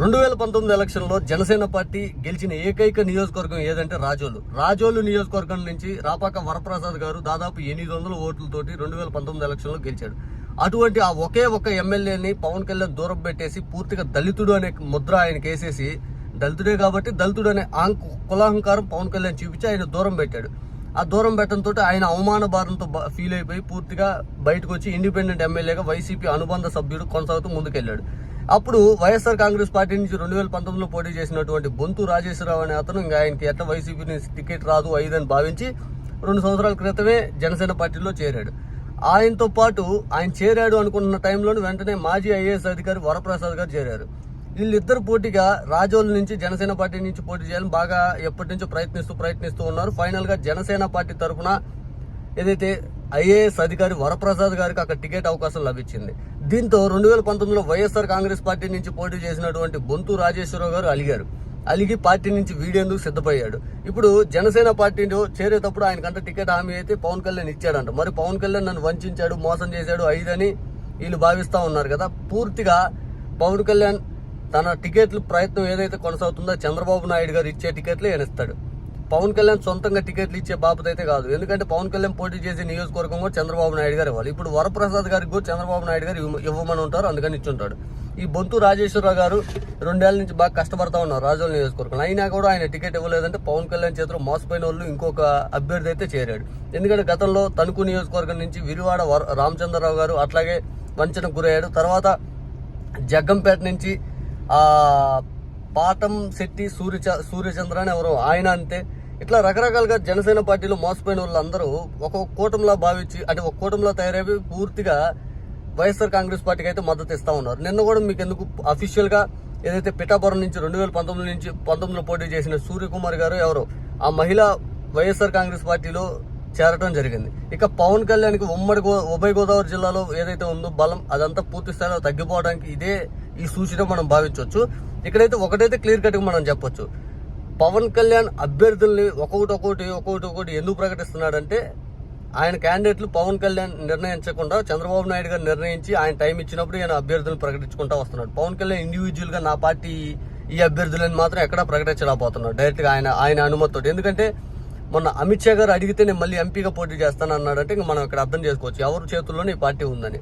రెండు వేల పంతొమ్మిది ఎలక్షన్లో జనసేన పార్టీ గెలిచిన ఏకైక నియోజకవర్గం ఏదంటే రాజోలు. రాజోలు నియోజకవర్గం నుంచి రాపాక వరప్రసాద్ గారు దాదాపు ఎనిమిది వందల ఓట్లతోటి రెండు వేల పంతొమ్మిది ఎలక్షన్లో గెలిచాడు. అటువంటి ఆ ఒకే ఒక ఎమ్మెల్యేని పవన్ కళ్యాణ్ దూరం పెట్టేసి పూర్తిగా దళితుడు అనే ముద్ర ఆయనకి వేసేసి దళితుడే కాబట్టి దళితుడు అనే ఆంక్ కులాహంకారం పవన్ కళ్యాణ్ చూపించి ఆయన దూరం పెట్టాడు. ఆ దూరం పెట్టడంతో ఆయన అవమాన భారంతో ఫీల్ అయిపోయి పూర్తిగా బయటకు వచ్చి ఇండిపెండెంట్ ఎమ్మెల్యేగా వైసీపీ అనుబంధ సభ్యుడు కొనసాగుతూ ముందుకెళ్ళాడు. అప్పుడు వైఎస్ఆర్ కాంగ్రెస్ పార్టీ నుంచి రెండు వేల పంతొమ్మిదిలో పోటీ చేసినటువంటి బొంతు రాజేశ్వరరావు అనే అతను ఇంకా ఆయనకి ఎట్లా వైసీపీ నుంచి టికెట్ రాదు ఐదని భావించి రెండు సంవత్సరాల క్రితమే జనసేన పార్టీలో చేరాడు. ఆయనతో పాటు ఆయన చేరాడు అనుకున్న టైంలోనే వెంటనే మాజీ ఐఏఎస్ అధికారి వరప్రసాద్ గారు చేరారు. వీళ్ళిద్దరు పోటీగా రాజోల నుంచి జనసేన పార్టీ నుంచి పోటీ చేయాలని బాగా ఎప్పటి నుంచో ప్రయత్నిస్తూ ప్రయత్నిస్తూ ఉన్నారు. ఫైనల్గా జనసేన పార్టీ తరఫున ఏదైతే ఐఏఎస్ అధికారి వరప్రసాద్ గారికి అక్కడ టికెట్ అవకాశం లభించింది. దీంతో రెండు వేల పంతొమ్మిదిలో వైఎస్ఆర్ కాంగ్రెస్ పార్టీ నుంచి పోటీ చేసినటువంటి బొంతు రాజేశ్వరరావు గారు అలిగారు. అలిగి పార్టీ నుంచి వీడేందుకు సిద్ధపయ్యాడు? ఇప్పుడు జనసేన పార్టీలో చేరేటప్పుడు ఆయనకంటే టికెట్ హామీ అయితే పవన్ కళ్యాణ్ ఇచ్చాడంట. మరి పవన్ కళ్యాణ్ నన్ను వంచాడు మోసం చేశాడు ఐదని వీళ్ళు భావిస్తూ ఉన్నారు కదా. పూర్తిగా పవన్ కళ్యాణ్ తన టికెట్లు ప్రయత్నం ఏదైతే కొనసాగుతుందో చంద్రబాబు నాయుడు గారు ఇచ్చే టికెట్లు ఈయన ఇస్తాడు. పవన్ కళ్యాణ్ సొంతంగా టికెట్లు ఇచ్చే బాబత అయితే కాదు. ఎందుకంటే పవన్ కళ్యాణ్ పోటీ చేసే నియోజకవర్గం కూడా చంద్రబాబు నాయుడు గారు ఇవ్వాలి ఇప్పుడు వరప్రసాద్ గారికి కూడా చంద్రబాబు నాయుడు గారు ఇవ్వమని ఉంటారు అందుకని ఇచ్చుంటాడు ఈ బొంతు రాజేశ్వరరావు గారు రెండేళ్ళ నుంచి బాగా కష్టపడతా ఉన్నారు రాజోల నియోజకవర్గం అయినా కూడా ఆయన టికెట్ ఇవ్వలేదంటే పవన్ కళ్యాణ్ చేతిలో మోసపోయిన వాళ్ళు ఇంకొక అభ్యర్థి అయితే చేరాడు. ఎందుకంటే గతంలో తణుకు నియోజకవర్గం నుంచి విరివాడ వర- రామచంద్రరావు గారు అట్లాగే వంచనకు గురయ్యాడు. తర్వాత జగ్గంపేట నుంచి ఆ పాటం శెట్టి సూర్య సూర్యచంద్ర అని ఎవరో ఆయన అంతే. ఇట్లా రకరకాలుగా జనసేన పార్టీలో మోసపోయిన వాళ్ళందరూ ఒక కూటమిలా భావించి అంటే ఒక కూటమిలా తయారయ్యి పూర్తిగా వైఎస్ఆర్ కాంగ్రెస్ పార్టీకి అయితే మద్దతు ఇస్తా ఉన్నారు. నిన్న కూడా మీకు ఎందుకు అఫీషియల్గా ఏదైతే పిఠాపురం నుంచి రెండు వేల పంతొమ్మిది నుంచి పంతొమ్మిదిలో పోటీ చేసిన సూర్యకుమార్ గారు ఎవరు ఆ మహిళ వైఎస్ఆర్ కాంగ్రెస్ పార్టీలో చేరటం జరిగింది. ఇక పవన్ కళ్యాణ్కి ఉమ్మడి గో ఉభయ గోదావరి జిల్లాలో ఏదైతే ఉందో బలం అదంతా పూర్తి స్థాయిలో తగ్గిపోవడానికి ఇదే ఈ సూచన మనం భావించవచ్చు. ఇక్కడైతే ఒకటైతే క్లియర్ కట్గా మనం చెప్పొచ్చు. పవన్ కళ్యాణ్ అభ్యర్థుల్ని ఒక్కొక్కటి ఒక్కొక్కటి ఒక్కొక్కటి ఒకటి ఎందుకు ప్రకటిస్తున్నాడంటే ఆయన క్యాండిడేట్లు పవన్ కళ్యాణ్ నిర్ణయించకుండా చంద్రబాబు నాయుడు గారు నిర్ణయించి ఆయన టైం ఇచ్చినప్పుడు ఆయన అభ్యర్థులను ప్రకటించుకుంటా వస్తున్నాడు. పవన్ కళ్యాణ్ ఇండివిజువల్గా నా పార్టీ ఈ అభ్యర్థులను మాత్రం ఎక్కడా ప్రకటించలేకపోతున్నాడు. డైరెక్ట్గా ఆయన ఆయన అనుమతితో ఎందుకంటే మొన్న అమిత్ షా గారు అడిగితే నేను మళ్ళీ ఎంపీగా పోటీ చేస్తాను అన్నాడంటే ఇంకా మనం ఇక్కడ అర్థం చేసుకోవచ్చు. ఎవరి చేతుల్లోనే ఈ పార్టీ ఉందని.